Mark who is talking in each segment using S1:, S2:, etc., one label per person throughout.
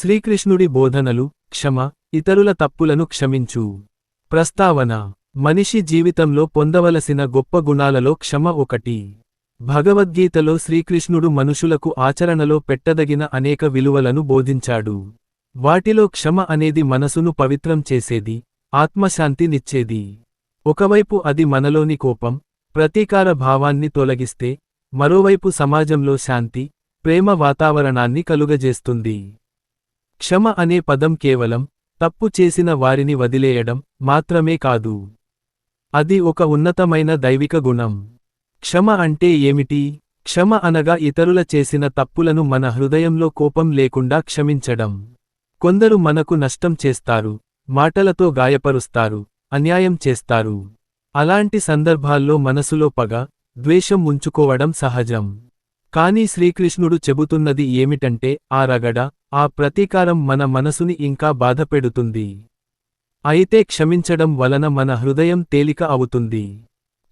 S1: శ్రీకృష్ణుడి బోధనలు క్షమ ఇతరుల తప్పులను క్షమించు. ప్రస్తావన మనిషి జీవితంలో పొందవలసిన గొప్ప గుణాలలో క్షమ ఒకటి. భగవద్గీతలో శ్రీకృష్ణుడు మనుషులకు ఆచరణలో పెట్టదగిన అనేక విలువలను బోధించాడు. వాటిలో క్షమ అనేది మనసును పవిత్రం చేసేది ఆత్మశాంతినిచ్చేది ఒకవైపు అది మనలోని కోపం ప్రతీకార భావాన్ని తొలగిస్తే మరోవైపు సమాజంలో శాంతి ప్రేమ వాతావరణాన్ని కలుగజేస్తుంది. క్షమ అనే పదం కేవలం తప్పు చేసిన వారిని వదిలేయడం మాత్రమే కాదు. అది ఒక ఉన్నతమైన దైవిక గుణం. క్షమ అంటే ఏమిటి? క్షమ అనగా ఇతరుల చేసిన తప్పులను మన హృదయంలో కోపం లేకుండా క్షమించడం. కొందరు మనకు నష్టం చేస్తారు మాటలతో గాయపరుస్తారు అన్యాయం చేస్తారు. అలాంటి సందర్భాల్లో మనసులో పగ ద్వేషం ఉంచుకోవడం సహజం. కాని శ్రీకృష్ణుడు చెబుతున్నది ఏమిటంటే ఆ రగడ ఆ ప్రతీకారం మన మనసుని ఇంకా బాధపెడుతుంది. అయితే క్షమించడం వలన మన హృదయం తేలిక అవుతుంది.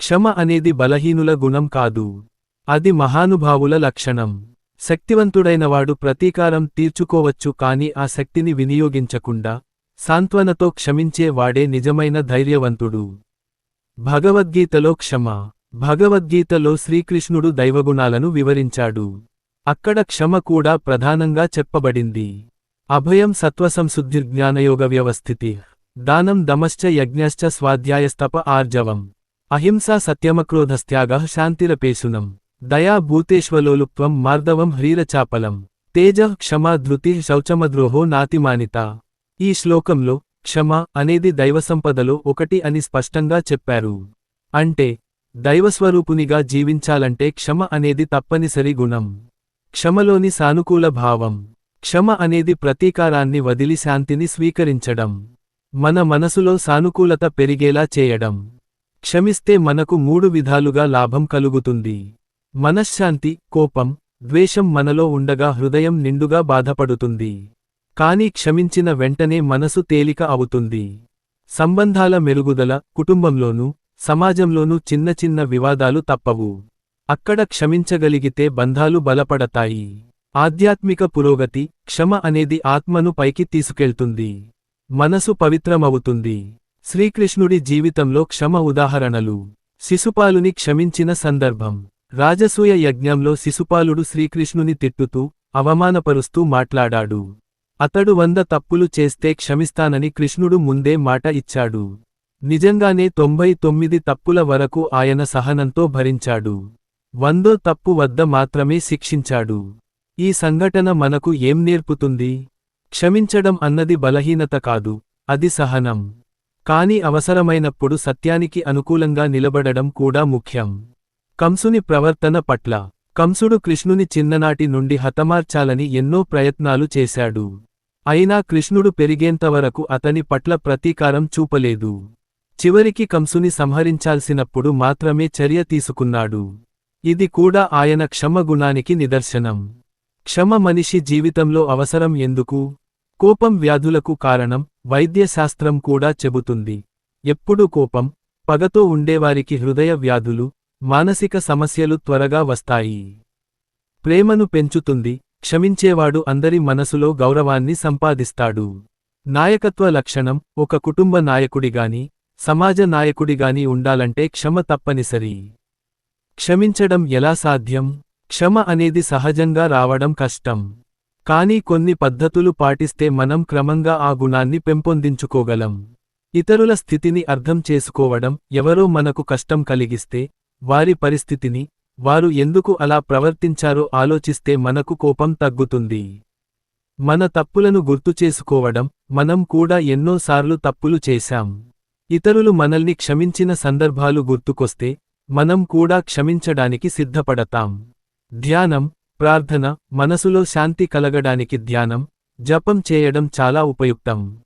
S1: క్షమ అనేది బలహీనుల గుణం కాదు. అది మహానుభావుల లక్షణం. శక్తివంతుడైనవాడు ప్రతీకారం తీర్చుకోవచ్చు కాని ఆ శక్తిని వినియోగించకుండా సాంత్వనతో క్షమించే వాడే నిజమైన ధైర్యవంతుడు. భగవద్గీతలో క్షమ. భగవద్గీతలో శ్రీకృష్ణుడు దైవగుణాలను వివరించాడు. అక్కడ క్షమ కూడా ప్రధానంగా చెప్పబడింది. అభయం సత్వసంశుద్ధిర్జ్ఞానయోగ వ్యవస్థితి. దానం దమశ్చ యజ్ఞశ్చ స్వాధ్యాయస్తప ఆర్జవం. అహింసా సత్యమక్రోధస్త్యాగ శాంతిరపేశునం. దయా భూతేష్వలోలుప్వం మార్దవం హ్రీరచాపలం. తేజ క్షమా ధృతి శౌచమద్రోహో నాతిమానిత. ఈ శ్లోకంలో క్షమ అనేది దైవసంపదలో ఒకటి అని స్పష్టంగా చెప్పారు. అంటే దైవస్వరూపునిగా జీవించాలంటే క్షమ అనేది తప్పనిసరి గుణం. క్షమలోని సానుకూల భావం. క్షమ అనేది ప్రతీకారాన్ని వదిలి శాంతిని స్వీకరించడం. మన మనసులో సానుకూలత పెరిగేలా చేయడం. క్షమిస్తే మనకు మూడు విధాలుగా లాభం కలుగుతుంది. మనశ్శాంతి కోపం ద్వేషం మనలో ఉండగా హృదయం నిండుగా బాధపడుతుంది. కాని క్షమించిన వెంటనే మనసు తేలిక అవుతుంది. సంబంధాల మెరుగుదల కుటుంబంలోనూ సమాజంలోనూ చిన్న చిన్న వివాదాలు తప్పవు. అక్కడ క్షమించగలిగితే బంధాలు బలపడతాయి. ఆధ్యాత్మిక పురోగతి క్షమ అనేది ఆత్మను పైకి తీసుకెళ్తుంది. మనసు పవిత్రమవుతుంది. శ్రీకృష్ణుడి జీవితంలో క్షమ ఉదాహరణలు. శిశుపాలుని క్షమించిన సందర్భం. రాజసూయ యజ్ఞంలో శిశుపాలుడు శ్రీకృష్ణుని తిట్టుతూ అవమానపరుస్తూ మాట్లాడాడు. అతడు వంద తప్పులు చేస్తే క్షమిస్తానని కృష్ణుడు ముందే మాట ఇచ్చాడు. నిజంగానే తొంభై తొమ్మిది తప్పుల వరకు ఆయన సహనంతో భరించాడు. వందో తప్పు వద్ద మాత్రమే శిక్షించాడు. ఈ సంఘటన మనకు ఏం నేర్పుతుంది? క్షమించడం అన్నది బలహీనత కాదు అది సహనం. కాని అవసరమైనప్పుడు సత్యానికి అనుకూలంగా నిలబడడం కూడా ముఖ్యం. కంసుని ప్రవర్తన పట్ల కంసుడు కృష్ణుని చిన్ననాటి నుండి హతమార్చాలని ఎన్నో ప్రయత్నాలు చేశాడు. అయినా కృష్ణుడు పెరిగేంతవరకు అతని పట్ల ప్రతీకారం చూపలేదు. చివరికి కంసుని సంహరించాల్సినప్పుడు మాత్రమే చర్య తీసుకున్నాడు. ఇది కూడా ఆయన క్షమ గుణానికి నిదర్శనం. క్షమ మనిషి జీవితంలో అవసరం ఎందుకు? కోపం వ్యాధులకు కారణం వైద్యశాస్త్రం కూడా చెబుతుంది. ఎప్పుడు కోపం? పగతో ఉండేవారికి హృదయ వ్యాధులు మానసిక సమస్యలు త్వరగా వస్తాయి. ప్రేమను పెంచుతుంది క్షమించేవాడు అందరి మనసులో గౌరవాన్ని సంపాదిస్తాడు. నాయకత్వ లక్షణం ఒక కుటుంబ నాయకుడిగాని సమాజ నాయకుడిగాని ఉండాలంటే క్షమ తప్పనిసరి. క్షమించడం ఎలా సాధ్యం? క్షమ అనేది సహజంగా రావడం కష్టం. కానీ కొన్ని పద్ధతులు పాటిస్తే మనం క్రమంగా ఆ గుణాన్ని పెంపొందించుకోగలం. ఇతరుల స్థితిని అర్థం చేసుకోవడం ఎవరో మనకు కష్టం కలిగిస్తే వారి పరిస్థితిని వారు ఎందుకు అలా ప్రవర్తించారో ఆలోచిస్తే మనకు కోపం తగ్గుతుంది. మన తప్పులను గుర్తుచేసుకోవడం మనం కూడా ఎన్నోసార్లు తప్పులు చేశాం. ఇతరులు మనల్ని క్షమించిన సందర్భాలు గుర్తుకొస్తే మనం కూడా క్షమించడానికి సిద్ధపడతాం. ధ్యానం ప్రార్థన మనసులో శాంతి కలగడానికి ధ్యానం జపం చేయడం చాలా ఉపయుక్తం.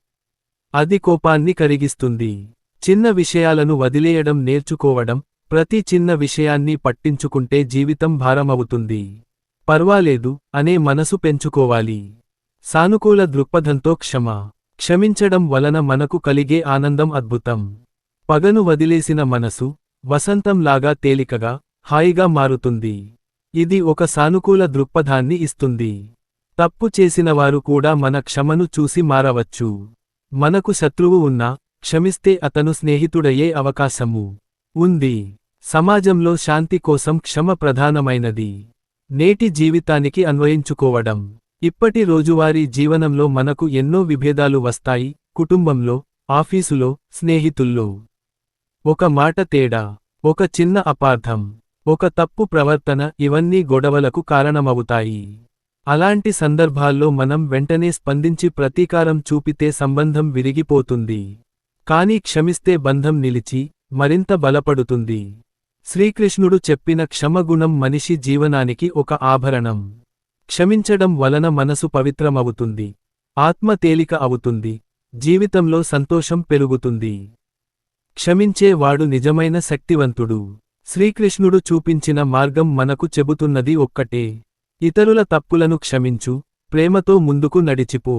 S1: అది కోపాన్ని కరిగిస్తుంది. చిన్న విషయాలను వదిలేయడం నేర్చుకోవడం ప్రతి చిన్న విషయాన్ని పట్టించుకుంటే జీవితం భారమవుతుంది. పర్వాలేదు అనే మనసు పెంచుకోవాలి. సానుకూల దృక్పథంతో క్షమ. క్షమించడం వలన మనకు కలిగే ఆనందం అద్భుతం. పగను వదిలేసిన మనసు వసంతంలాగా తేలికగా హాయిగా మారుతుంది. ఇది ఒక సానుకూల దృక్పథాన్ని ఇస్తుంది. తప్పు చేసినవారు కూడా మన క్షమను చూసి మారవచ్చు. మనకు శత్రువు ఉన్నా క్షమిస్తే అతను స్నేహితుడయ్యే అవకాశము ఉంది. సమాజంలో శాంతి కోసం క్షమ ప్రధానమైనది. నేటి జీవితానికి అన్వయించుకోవడం. ఇప్పటి రోజువారీ జీవనంలో మనకు ఎన్నో విభేదాలు వస్తాయి కుటుంబంలో ఆఫీసులో స్నేహితుల్లో. ఒక మాట తేడా ఒక చిన్న అపార్థం ఒక తప్పు ప్రవర్తన ఇవన్నీ గొడవలకు కారణమవుతాయి. అలాంటి సందర్భాల్లో మనం వెంటనే స్పందించి ప్రతీకారం చూపితే సంబంధం విరిగిపోతుంది. కాని క్షమిస్తే బంధం నిలిచి మరింత బలపడుతుంది. శ్రీకృష్ణుడు చెప్పిన క్షమగుణం మనిషి జీవనానికి ఒక ఆభరణం. క్షమించడం వలన మనసు పవిత్రమవుతుంది. ఆత్మ తేలిక అవుతుంది. జీవితంలో సంతోషం పెరుగుతుంది. క్షమించేవాడు నిజమైన శక్తివంతుడు. శ్రీకృష్ణుడు చూపించిన మార్గం మనకు చెబుతున్నది ఒక్కటే. ఇతరుల తప్పులను క్షమించు ప్రేమతో ముందుకు నడిచిపో.